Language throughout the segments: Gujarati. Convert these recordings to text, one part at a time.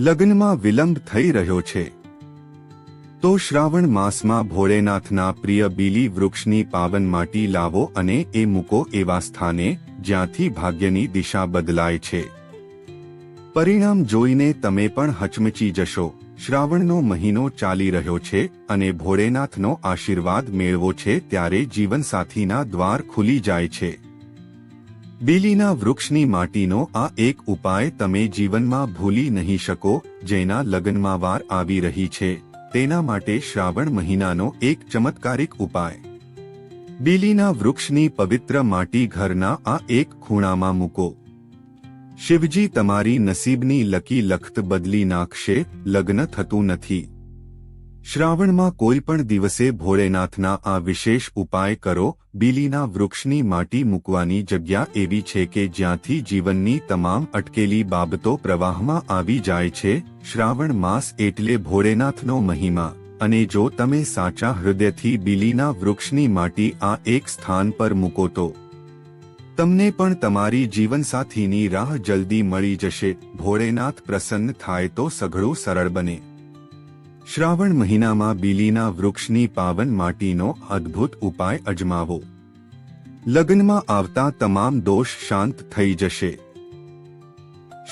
લગ્નમાં વિલંબ થઈ રહ્યો છે. તો શ્રાવણ માસમાં ભોળેનાથના પ્રિય બીલી વૃક્ષની પાવન માટી લાવો અને એ મૂકો એવા સ્થાને, જ્યાંથી ભાગ્યની દિશા બદલાય છે. પરિણામ જોઈને તમે પણ હચમચી જશો. શ્રાવણનો મહિનો ચાલી રહ્યો છે અને ભોળેનાથનો આશીર્વાદ મેળવો છે ત્યારે જીવનસાથીના દ્વાર ખુલી જાય છે. બીલીના વૃક્ષની માટીનો આ એક ઉપાય તમે જીવનમાં ભૂલી નહીં શકો, જેના લગ્નમાં વાર આવી રહી છે. તેના માટે શ્રાવણ મહિનાનો એક ચમત્કારિક ઉપાય. બીલીના વૃક્ષની પવિત્ર માટી ઘરના આ એક ખૂણામાં મૂકો. શિવજી તમારી નસીબની લકી લખત બદલી નાખશે, લગ્ન થતું નથી. શ્રાવણમાં કોઈ પણ દિવસે ભોળેનાથના આ વિશેષ ઉપાય કરો, બીલીના વૃક્ષની માટી મૂકવાની જગ્યા એવી છે કે જ્યાંથી જીવનની તમામ અટકેલી બાબતો પ્રવાહમાં આવી જાય છે, શ્રાવણ માસ એટલે ભોળેનાથનો મહિમા. અને જો તમે સાચા હૃદયથી બીલીના વૃક્ષની માટી આ એક સ્થાન પર મૂકો તો તમને પણ તમારી જીવનસાથીની રાહ જલ્દી મળી જશે, ભોળેનાથ પ્રસન્ન થાય તો સઘળું સરળ બને. શ્રાવણ મહિનામાં બીલીના વૃક્ષની પાવન માટીનો અદ્ભુત ઉપાય અજમાવો. લગ્નમાં આવતા તમામ દોષ શાંત થઈ જશે.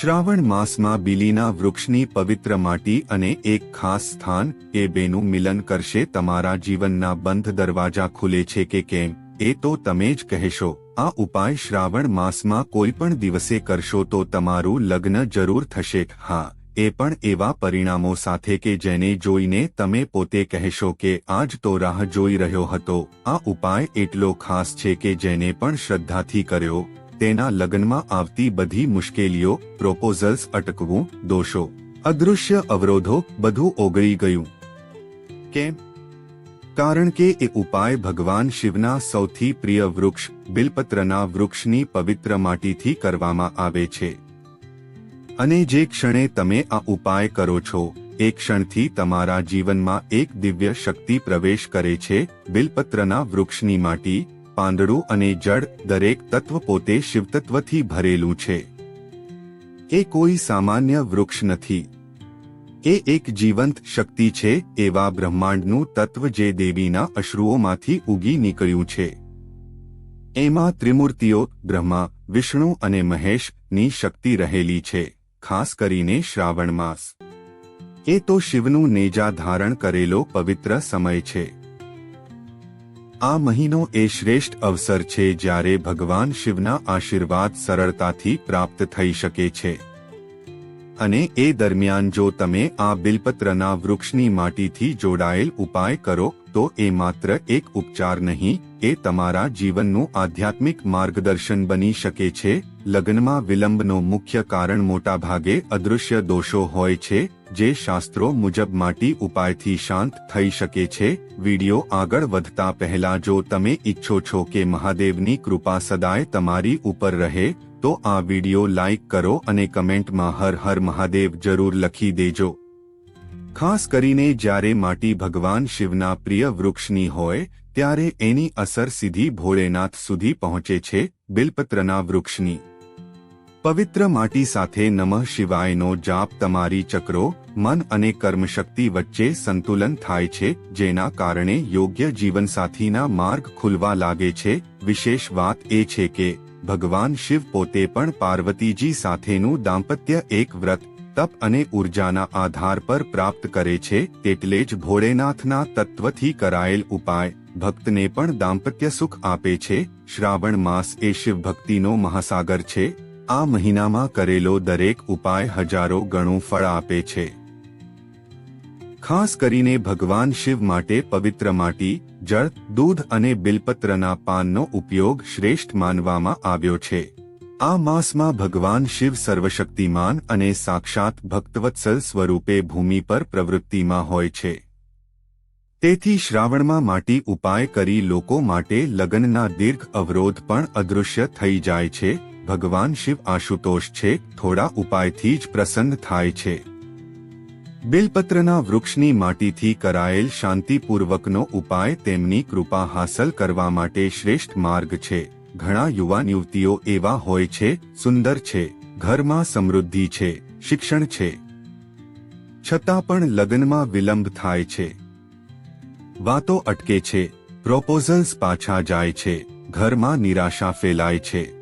શ્રાવણ માસમાં બીલીના વૃક્ષની પવિત્ર માટી અને એક ખાસ સ્થાન એ બેનું મિલન કરશે તમારા જીવનના બંધ દરવાજા ખુલે છે કે કેમ, એ તો તમે જ કહેશો. આ ઉપાય શ્રાવણ માસમાં કોઈ પણ દિવસે કરશો તો તમારું લગ્ન જરૂર થશે. હા એ પણ એવા પરિણામો સાથે કે જેને જોઈને તમે પોતે કહેશો કે આજ તો રાહ જોઈ રહ્યો હતો. આ ઉપાય એટલો ખાસ છે કે જેને પણ શ્રદ્ધાથી કર્યો, તેના લગ્નમાં આવતી બધી મુશ્કેલીઓ પ્રોપોઝલ્સ અટકવું, દોષો, અદૃશ્ય અવરોધો બધું ઓગળી ગયું. કેમ? કારણ કે એ ઉપાય ભગવાન શિવના સૌથી પ્રિય વૃક્ષ, બિલપત્રના વૃક્ષની પવિત્ર માટીથી કરવામાં આવે છે. અને જે ક્ષણે તમે આ ઉપાય કરો છો, એ ક્ષણથી તમારા જીવનમાં એક દિવ્ય શક્તિ પ્રવેશ કરે છે, બિલપત્રના વૃક્ષની માટી, પાંદડું અને જળ દરેક તત્વ પોતે શિવતત્વથી ભરેલું છે. એ કોઈ સામાન્ય વૃક્ષ નથી. એ એક જીવંત શક્તિ છે, એવા બ્રહ્માંડનું તત્વ જે દેવીના અશ્રુઓમાંથી ઉગી નીકળ્યું છે. એમાં ત્રિમૂર્તિઓ, બ્રહ્મા, વિષ્ણુ અને મહેશની શક્તિ રહેલી છે. ખાસ કરીને શ્રાવણ માસ. એ તો શિવનું નેજા ધારણ કરેલો પવિત્ર સમય છે. આ મહિનો એ શ્રેષ્ઠ અવસર છે જ્યારે ભગવાન શિવના આશીર્વાદ સરળતાથી પ્રાપ્ત થઈ શકે છે. અને એ દરમિયાન જો તમે આ બિલપત્રના વૃક્ષની માટીથી જોડાયેલ ઉપાય કરો તો એ માત્ર એક ઉપચાર નહીં, એ તમારા જીવનનું આધ્યાત્મિક માર્ગદર્શન બની શકે છે. લગ્નમાં વિલંબનો મુખ્ય કારણ મોટાભાગે અદૃશ્ય દોષો હોય છે, જે શાસ્ત્રો મુજબ માટી ઉપાયથી શાંત થઈ શકે છે. વિડિયો આગળ વધતા પહેલા જો તમે ઈચ્છો છો કે મહાદેવની કૃપા સદાય તમારી ઉપર રહે, તો આ વિડિયો લાઇક કરો અને કમેન્ટમાં હર હર મહાદેવ જરૂર લખી દેજો. ખાસ કરીને જ્યારે માટી ભગવાન શિવના પ્રિય વૃક્ષની હોય, ત્યારે એની અસર સીધી ભોળેનાથ સુધી પહોંચે છે, બિલપત્રના વૃક્ષની. પવિત્ર માટી સાથે નમઃ શિવાયનો જાપ તમારી ચક્રો, મન અને કર્મશક્તિ વચ્ચે સંતુલન થાય છે, જેના કારણે યોગ્ય જીવનસાથીના માર્ગ ખુલવા લાગે છે. વિશેષ વાત એ છે કે, ભગવાન શિવ પોતે પણ પાર્વતીજી સાથેનું દાંપત્ય એક વ્રત તપ અને ઉર્જાના આધાર પર પ્રાપ્ત કરે છે એટલે જ ભોળેનાથના તત્વથી કરાયેલ ઉપાય, ભક્તને પણ દાંપત્ય સુખ આપે છે, શ્રાવણ માસ એ શિવ ભક્તિનો મહાસાગર છે, આ મહિનામાં કરેલો દરેક ઉપાય હજારો ગણું ફળ આપે છે. ખાસ કરીને ભગવાન શિવ માટે પવિત્ર માટી, જળ, દૂધ અને બિલપત્રના પાનનો ઉપયોગ શ્રેષ્ઠ માનવામાં આવ્યો છે. આ માસમાં ભગવાન શિવ સર્વશક્તિમાન અને સાક્ષાત ભક્તવત્સલ સ્વરૂપે ભૂમિ પર પ્રવૃત્તિમાં હોય છે. તેથી શ્રાવણમાં માટી ઉપાય કરી લોકો માટે લગ્નના દીર્ઘ અવરોધ પણ અદૃશ્ય થઈ જાય છે. ભગવાન શિવ આશુતોષ છે, થોડા ઉપાયથી જ પ્રસન્ન થાય છે. બિલપત્રના વૃક્ષની માટીથી કરાયેલ શાંતિપૂર્વકનો ઉપાય તેમની કૃપા હાંસલ કરવા માટે શ્રેષ્ઠ માર્ગ છે. ઘણા યુવાન યુવતીઓ એવા હોય છે, સુંદર છે, ઘરમાં સમૃદ્ધિ છે, શિક્ષણ છે. છતાં પણ લગ્નમાં વિલંબ થાય છે. વાતો અટકે છે પ્રોપોઝલ્સ પાછા જાય છે, ઘરમાં નિરાશા ફેલાય છે.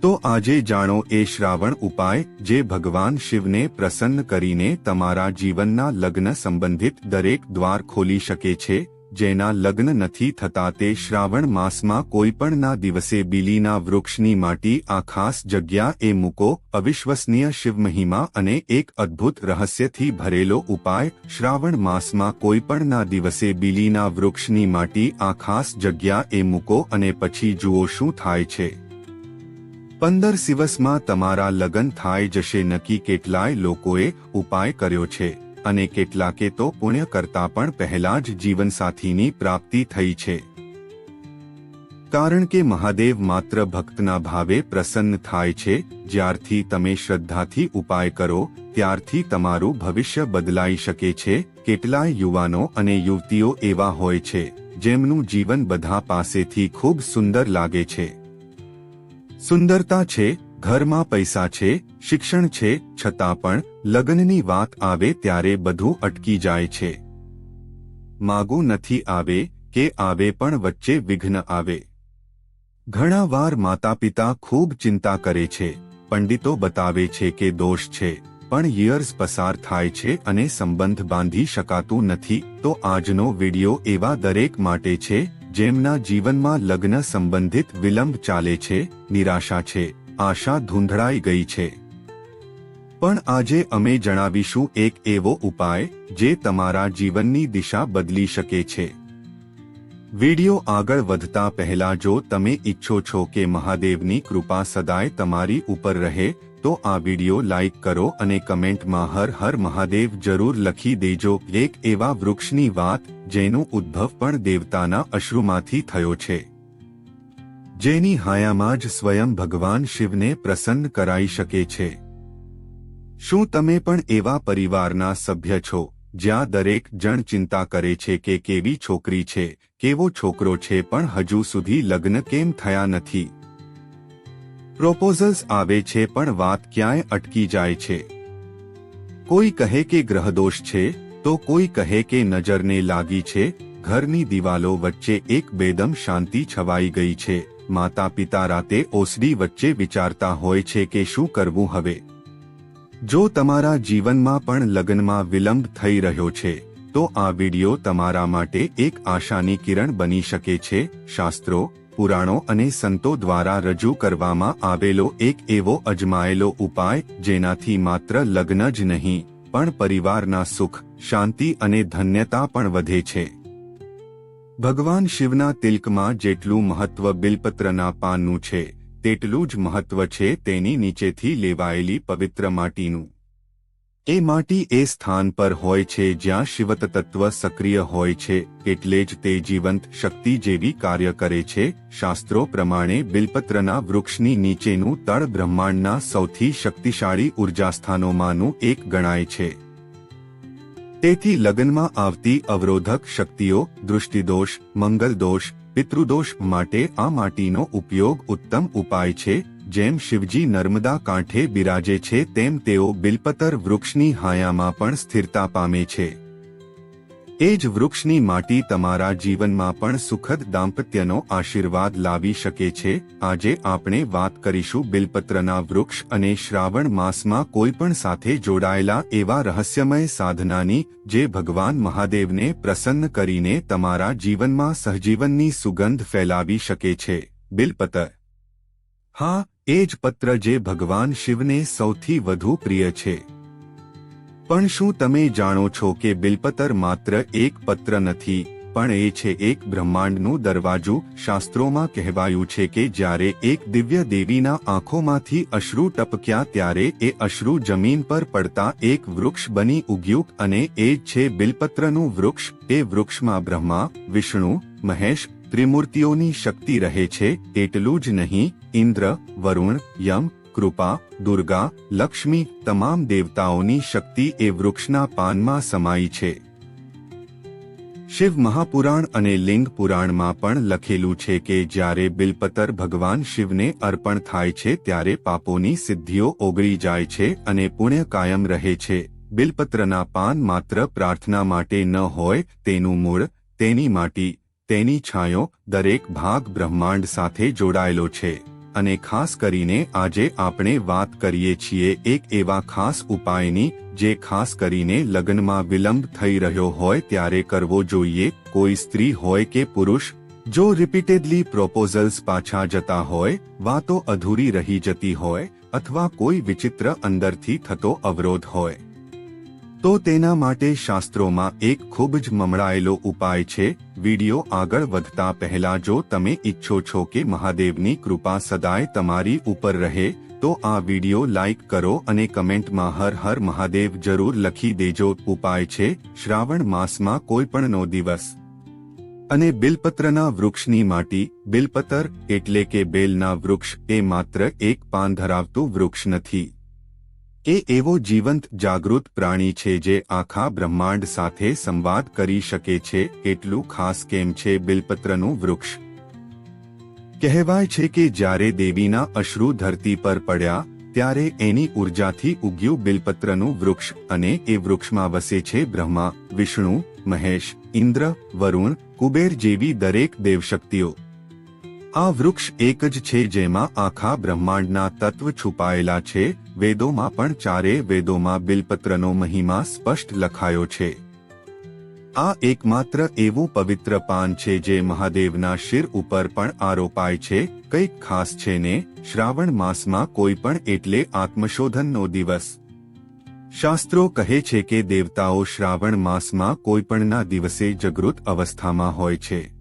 તો આજે જાણો એ શ્રાવણ ઉપાય, જે ભગવાન શિવને પ્રસન્ન કરીને તમારા જીવનના લગ્ન સંબંધિત દરેક દ્વાર ખોલી શકે છે જેના લગ્ન નથી થતા તે શ્રાવણ માસમાં કોઈપણના દિવસે બીલીના વૃક્ષની માટી આ ખાસ એ મૂકો, અવિશ્વસનીય શિવમહિમા અને એક અદ્ભુત રહસ્યથી ભરેલો ઉપાય, શ્રાવણ માસમાં કોઈપણના દિવસે બીલીના વૃક્ષની માટી આ ખાસ એ મૂકો અને પછી જુઓ શું થાય છે. પંદર દિવસમાં તમારા લગ્ન થાય જશે નક્કી કેટલાય લોકોએ ઉપાય કર્યો છે. અને કેટલાકે તો પુણ્ય કરતા પણ પહેલા જ જીવનસાથીની પ્રાપ્તિ થઈ છે. કારણ કે મહાદેવ માત્ર ભક્તના ભાવે પ્રસન્ન થાય છે, જ્યારથી તમે શ્રદ્ધાથી ઉપાય કરો, ત્યારથી તમારું ભવિષ્ય બદલાઈ શકે છે, કેટલાય યુવાનો અને યુવતીઓ એવા હોય છે, જેમનું જીવન બધા પાસેથી ખૂબ સુંદર લાગે છે. સુંદરતા છે ઘરમાં પૈસા છે, શિક્ષણ છે, છતાં પણ લગ્નની વાત આવે ત્યારે બધું અટકી જાય છે. માગું નથી આવે કે આવે પણ વચ્ચે વિઘ્ન આવે. ઘણા વાર માતા પિતા ખૂબ ચિંતા કરે છે. પંડિતો બતાવે છે કે દોષ છે, પણ યર્સ પસાર થાય છે અને સંબંધ બાંધી શકાતું નથી, તો આજનો વિડિયો એવા દરેક માટે છે, જેમના જીવનમાં લગ્ન સંબંધિત વિલંબ ચાલે છે, નિરાશા છે. આશા ધૂંધળાઈ ગઈ છે. પણ આજે અમે જણાવીશું એક એવો ઉપાય જે તમારા જીવનની દિશા બદલી શકે છે. વિડિયો આગળ વધતા પહેલા જો તમે ઈચ્છો છો કે મહાદેવની કૃપા સદાય તમારી ઉપર રહે, તો આ વિડિયો લાઇક કરો અને કમેન્ટમાં હર હર મહાદેવ જરૂર લખી દેજો. એક એવા વૃક્ષની વાત જેનું ઉદ્ભવ પણ દેવતાના અશ્રુમાંથી થયો છે. જેની હાયામાં જ સ્વયં ભગવાન શિવને પ્રસન્ન કરાઈ શકે છે. શું તમે પણ એવા પરિવારના સભ્ય છો, જ્યાં દરેક જણ ચિંતા કરે છે કે કેવી છોકરી છે, કેવો છોકરો છે પણ હજુ સુધી લગ્ન કેમ થયા નથી? પ્રોપોઝલ્સ આવે છે પણ વાત ક્યાંય અટકી જાય છે. કોઈ કહે કે ગ્રહદોષ છે, તો કોઈ કહે કે નજરને લાગી છે, ઘરની દિવાલો વચ્ચે એક બેદમ શાંતિ છવાઈ ગઈ છે. માતા પિતા રાતે ઓસડી વચ્ચે વિચારતા હોય છે કે શું કરવું હવે? જો તમારા જીવનમાં પણ લગ્નમાં વિલંબ થઈ રહ્યો છે, તો આ વિડિયો તમારા માટે એક આશાની કિરણ બની શકે છે, શાસ્ત્રો, પુરાણો અને સંતો દ્વારા રજૂ કરવામાં આવેલો એક એવો અજમાયેલો ઉપાય જેનાથી માત્ર લગ્ન જ નહીં, પણ પરિવારના સુખ, શાંતિ અને ધન્યતા પણ વધે છે. ભગવાન શિવના તિલકમાં જેટલું મહત્વ બિલપત્રના પાનનું છે, તેટલું જ મહત્વ છે તેની નીચેથી લેવાયેલી પવિત્ર માટીનું. એ માટી એ સ્થાન પર હોય છે જ્યાં શિવત સક્રિય હોય છે, એટલે જ તે જીવંત શક્તિ જેવી કાર્ય કરે છે, શાસ્ત્રો પ્રમાણે બિલપત્રના વૃક્ષની નીચેનું તળ બ્રહ્માંડના સૌથી શક્તિશાળી ઉર્જાસ્થાનોમાંનું એક ગણાય છે. તેથી લગ્નમાં આવતી અવરોધક શક્તિઓ, દૃષ્ટિદોષ, મંગલદોષ, પિતૃદોષ માટે આ માટીનો ઉપયોગ ઉત્તમ ઉપાય છે, જેમ શિવજી નર્મદા કાંઠે બિરાજે છે તેમ તેઓ બિલપતર વૃક્ષની હાયામાં પણ સ્થિરતા પામે છે. એ જ વૃક્ષની માટી તમારા જીવનમાં પણ સુખદ દાંપત્યનો આશીર્વાદ લાવી શકે છે. આજે આપણે વાત કરીશું બિલપત્રના વૃક્ષ અને શ્રાવણ માસમાં કોઈપણ સાથે જોડાયેલા એવા રહસ્યમય સાધનાની, જે ભગવાન મહાદેવને પ્રસન્ન કરીને તમારા જીવનમાં સહજીવનની સુગંધ ફેલાવી શકે છે. બિલપત્ર હા, એ જ પત્ર જે ભગવાન શિવને સૌથી વધુ પ્રિય છે. પણ શું તમે જાણો છો કે બિલપતર માત્ર એક પત્ર નથી, પણ એ છે એક બ્રહ્માંડનું દરવાજું? શાસ્ત્રોમાં કહેવાયું છે કે જ્યારે એક દિવ્ય દેવીના આંખોમાંથી અશ્રુ ટપક્યા ત્યારે એ અશ્રુ જમીન પર પડતા એક વૃક્ષ બની ઉગ્યું અને એ છે બિલપત્રનું વૃક્ષ. એ વૃક્ષમાં બ્રહ્મા, વિષ્ણુ, મહેશ ત્રિમૂર્તિઓની શક્તિ રહે છે, એટલું જ નહીં, ઇન્દ્ર, વરુણ, યમ કૃપા, દુર્ગા, લક્ષ્મી, તમામ દેવતાઓની શક્તિ એ વૃક્ષના પાનમાં સમાઈ છે. શિવ મહાપુરાણ અને લિંગ પુરાણમાં પણ લખેલું છે કે જ્યારે બિલપતર ભગવાન શિવને અર્પણ થાય છે ત્યારે પાપોની સિદ્ધિઓ ઓગળી જાય છે અને પુણ્ય કાયમ રહે છે. બિલપત્રના પાન માત્ર પ્રાર્થના માટે ન હોય, તેનું મૂળ, તેની માટી, તેની છાંયો દરેક ભાગ બ્રહ્માંડ સાથે જોડાયેલો છે. અને ખાસ કરીને આજે આપણે વાત કરીએ છીએ એક એવા ખાસ ઉપાયની, જે ખાસ કરીને લગ્નમાં વિલંબ થઈ રહ્યો હોય ત્યારે કરવો જોઈએ. કોઈ સ્ત્રી હોય કે પુરુષ, જો રિપીટેડલી પ્રોપોઝલ્સ પાછા જતા હોય, વાતો અધૂરી રહી જતી હોય, અથવા કોઈ વિચિત્ર અંદરથી થતો અવરોધ હોય. તો તેના માટે શાસ્ત્રોમાં એક ખૂબ જ મમળાયેલો ઉપાય છે, વિડિયો આગળ વધતા પહેલા જો તમે ઈચ્છો છો કે મહાદેવની કૃપા સદાય તમારી ઉપર રહે, તો આ વિડિયો લાઇક કરો અને કમેન્ટમાં હર હર મહાદેવ જરૂર લખી દેજો. ઉપાય છે, શ્રાવણ માસમાં કોઈ પણનો દિવસ. અને બિલપત્રના વૃક્ષની માટી, બિલપત્ર એટલે કે બેલના વૃક્ષ, એ માત્ર એક પાન ધરાવતું વૃક્ષ નથી. એ એવો જીવંત, જાગૃત પ્રાણી છે જે આખા બ્રહ્માંડ સાથે સંવાદ કરી શકે છે, એટલું ખાસ કેમ છે બિલપત્રનું વૃક્ષ? કહેવાય છે કે જ્યારે દેવીના અશ્રુ ધરતી પર પડ્યા, ત્યારે એની ઉર્જાથી ઉગ્યું બિલપત્રનું વૃક્ષ અને એ વૃક્ષમાં વસે છે બ્રહ્મા, વિષ્ણુ, મહેશ, ઇન્દ્ર, વરુણ, કુબેર જેવી દરેક દેવશક્તિઓ. આ વૃક્ષ એક જ છે જેમાં આખા બ્રહ્માંડના તત્વ છુપાયેલા છે. વેદોમાં પણ ચારે વેદોમાં બિલપત્રનો મહિમા સ્પષ્ટ લખાયો છે. આ એકમાત્ર એવું પવિત્ર પાન છે જે મહાદેવના શિર ઉપર પણ આરોપાય છે. કંઈક ખાસ છે ને, શ્રાવણ માસમાં કોઈ પણ એટલે આત્મશોધનનો દિવસ. શાસ્ત્રો કહે છે કે દેવતાઓ શ્રાવણ માસમાં કોઈપણના દિવસે જાગૃત અવસ્થામાં હોય છે.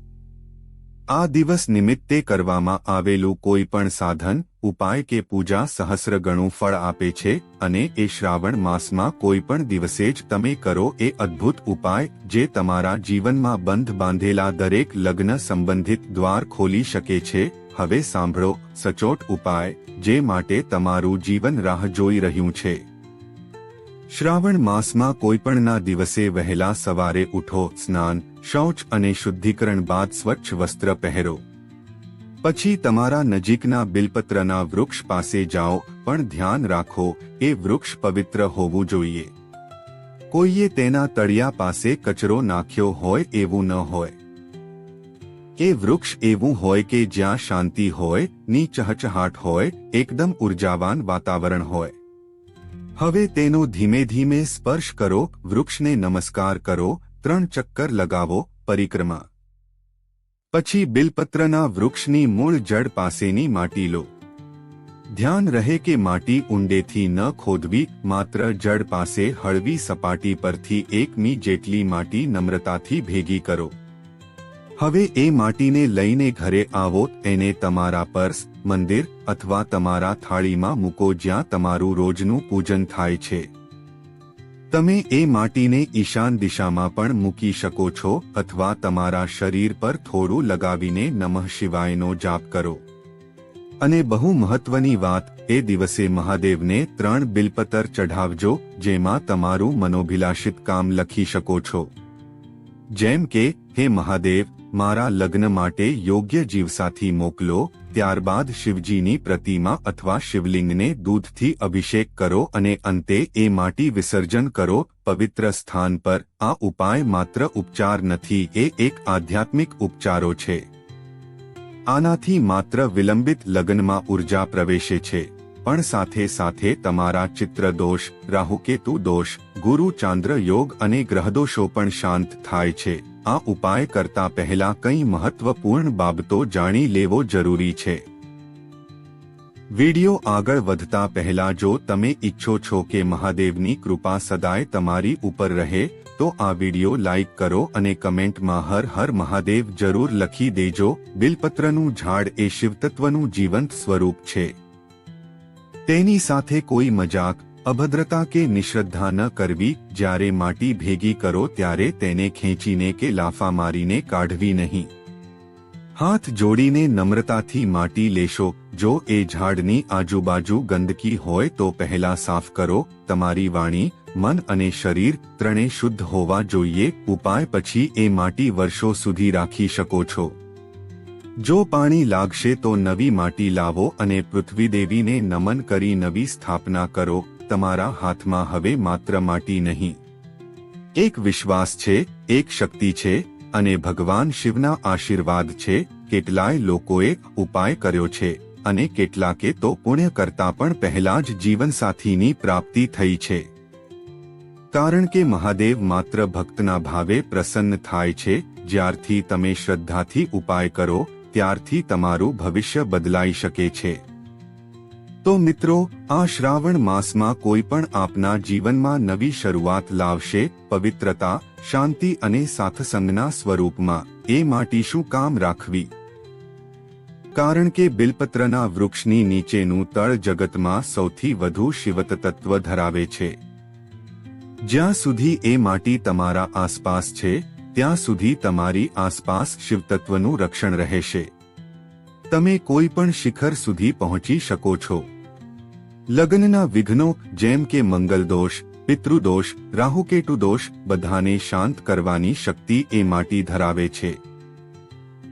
આ દિવસ નિમિત્તે કરવામાં આવેલું કોઈ પણ સાધન, ઉપાય કે પૂજા સહસ્ર ગણું ફળ આપે છે અને એ શ્રાવણ માસમાં કોઈ પણ દિવસે જ તમે કરો એ અદ્ભુત ઉપાય જે તમારા જીવનમાં બંધ બાંધેલા દરેક લગ્ન સંબંધિત દ્વાર ખોલી શકે છે. હવે સાંભળો, સચોટ ઉપાય, જે માટે તમારું જીવન રાહ જોઈ રહ્યું છે. શ્રાવણ માસમાં કોઈપણના દિવસે વહેલા સવારે ઉઠો, સ્નાન શૌચ અને શુદ્ધિકરણ બાદ સ્વચ્છ વસ્ત્ર પહેરો. પછી તમારા નજીકના બિલપત્રના વૃક્ષ પાસે જાઓ, પણ ધ્યાન રાખો, એ વૃક્ષ પવિત્ર હોવું જોઈએ. કોઈએ તેના તળિયા પાસે કચરો નાખ્યો હોય એવું ન હોય. એ વૃક્ષ એવું હોય કે જ્યાં શાંતિ હોયની ચહચહાટ હોય, એકદમ ઉર્જાવાન વાતાવરણ હોય. હવે તેનો ધીમે ધીમે સ્પર્શ કરો, વૃક્ષને નમસ્કાર કરો ત્રણ ચક્કર લગાવો, પરિક્રમા. પછી બિલપત્રના વૃક્ષની મૂળ જડ પાસેની માટી લો. ધ્યાન રહે કે માટી ઊંડેથી ન ખોદવી, માત્ર જડ પાસે હળવી સપાટી પરથી એક મી જેટલી માટી નમ્રતાથી ભેગી કરો. હવે એ માટીને લઈને ઘરે આવો, એને તમારા પર્સ, મંદિર અથવા તમારા થાળીમાં મૂકો જ્યાં તમારું રોજનું પૂજન થાય છે. તમે એ માટીને ઈશાન દિશામાં પણ મૂકી શકો છો અથવા તમારા શરીર પર થોડું લગાવીને નમઃ શિવાયનો જાપ કરો. અને બહુ મહત્વની વાત, એ દિવસે મહાદેવને ત્રણ બિલપતર ચઢાવજો, જેમાં તમારું મનોભિલાષિત કામ લખી શકો છો. જેમ કે, હે મહાદેવ, મારા લગ્ન માટે યોગ્ય જીવસાથી મોકલો ત્યારબાદ શિવજીની પ્રતિમા અથવા શિવલિંગને દૂધથી અભિષેક કરો અને અંતે એ માટી વિસર્જન કરો, પવિત્ર સ્થાન પર. આ ઉપાય માત્ર ઉપચાર નથી, એ એક આધ્યાત્મિક ઉપચારો છે. આનાથી માત્ર વિલંબિત લગ્નમાં ઊર્જા પ્રવેશે છે. પણ સાથે સાથે તમારા ચિત્ર દોષ રાહુકેતુ દોષ, ગુરુ ચાંદ્ર યોગ અને ગ્રહદોષો પણ શાંત થાય છે. આ ઉપાય કરતા પહેલા કંઈ મહત્વપૂર્ણ બાબતો જાણી લેવો જરૂરી છે? વિડિયો આગળ વધતા પહેલા જો તમે ઈચ્છો છો કે મહાદેવની કૃપા સદાય તમારી ઉપર રહે, તો આ વિડિયો લાઈક કરો અને કમેન્ટમાં હર હર મહાદેવ જરૂર લખી દેજો. બિલપત્રનું ઝાડ એ શિવતત્વનું જીવંત સ્વરૂપ છે. તેની સાથે કોઈ મજાક અભદ્રતા કે નિશ્રદ્ધા ન કરવી, જ્યારે માટી ભેગી કરો ત્યારે તેને ખેંચીને કે લાફા મારીને કાઢવી નહીં. હાથ જોડીને નમ્રતાથી માટી લેશો, જો એ ઝાડની આજુબાજુ ગંદકી હોય તો પહેલા સાફ કરો, તમારી વાણી, મન અને શરીર ત્રણે શુદ્ધ હોવા જોઈએ, ઉપાય પછી એ માટી વર્ષો સુધી રાખી શકો છો. જો પાણી લાગશે તો નવી માટી લાવો અને પૃથ્વીદેવીને નમન કરી નવી સ્થાપના કરો તમારા હાથમાં હવે માત્ર માટી નહીં. એક વિશ્વાસ છે, એક શક્તિ છે, અને ભગવાન શિવના આશીર્વાદ છે, કેટલાય લોકોએ ઉપાય કર્યો છે, અને કેટલાકે તો પુણ્ય કરતા પણ પહેલા જ જીવનસાથીની પ્રાપ્તિ થઈ છે. કારણ કે મહાદેવ માત્ર ભક્તના ભાવે પ્રસન્ન થાય છે, જ્યારથી તમે શ્રદ્ધાથી ઉપાય કરો, ત્યારથી તમારું ભવિષ્ય બદલાઈ શકે છે. તો મિત્રો, આ શ્રાવણ માસમાં કોઈ પણ આપના જીવનમાં નવી શરૂઆત લાવશે, પવિત્રતા, શાંતિ અને સાથસંગના સ્વરૂપમાં. એ માટી શું કામ રાખવી? કારણ કે બિલપત્રના વૃક્ષની નીચેનું તળ જગતમાં સૌથી વધુ શિવત તત્વ ધરાવે છે. જ્યાં સુધી એ માટી તમારા આસપાસ છે, ત્યાં સુધી તમારી આસપાસ શિવતત્વનું રક્ષણ રહેશે. તમે કોઈ પણ શિખર સુધી પહોંચી શકો છો. લગ્નના વિઘ્નો જેમ કે મંગલ દોષ પિતૃદોષ રાહુકેતુ દોષ બધાને શાંત કરવાની શક્તિ એ માટી ધરાવે છે.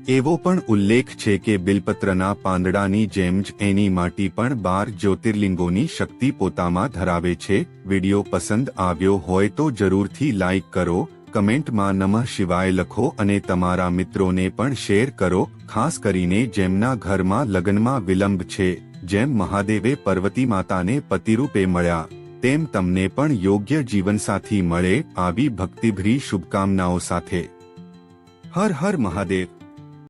એવો પણ ઉલ્લેખ છે કે બિલપત્રના પાંદડાની જેમ જ એની માટી પણ બાર જ્યોતિર્લિંગોની શક્તિ પોતામાં ધરાવે છે. વિડિયો પસંદ આવ્યો હોય તો જરૂરથી લાઈક કરો, કમેન્ટમાં નમઃ શિવાય લખો અને તમારા મિત્રોને પણ શેર કરો, ખાસ કરીને જેમના ઘરમાં લગ્નમાં વિલંબ છે. જેમ મહાદેવે પર્વતી માતાને પતિરૂપે મળ્યા, તેમ તમને પણ યોગ્ય જીવનસાથી મળે, આવી ભક્તિભરી શુભકામનાઓ સાથે. હર હર મહાદેવ.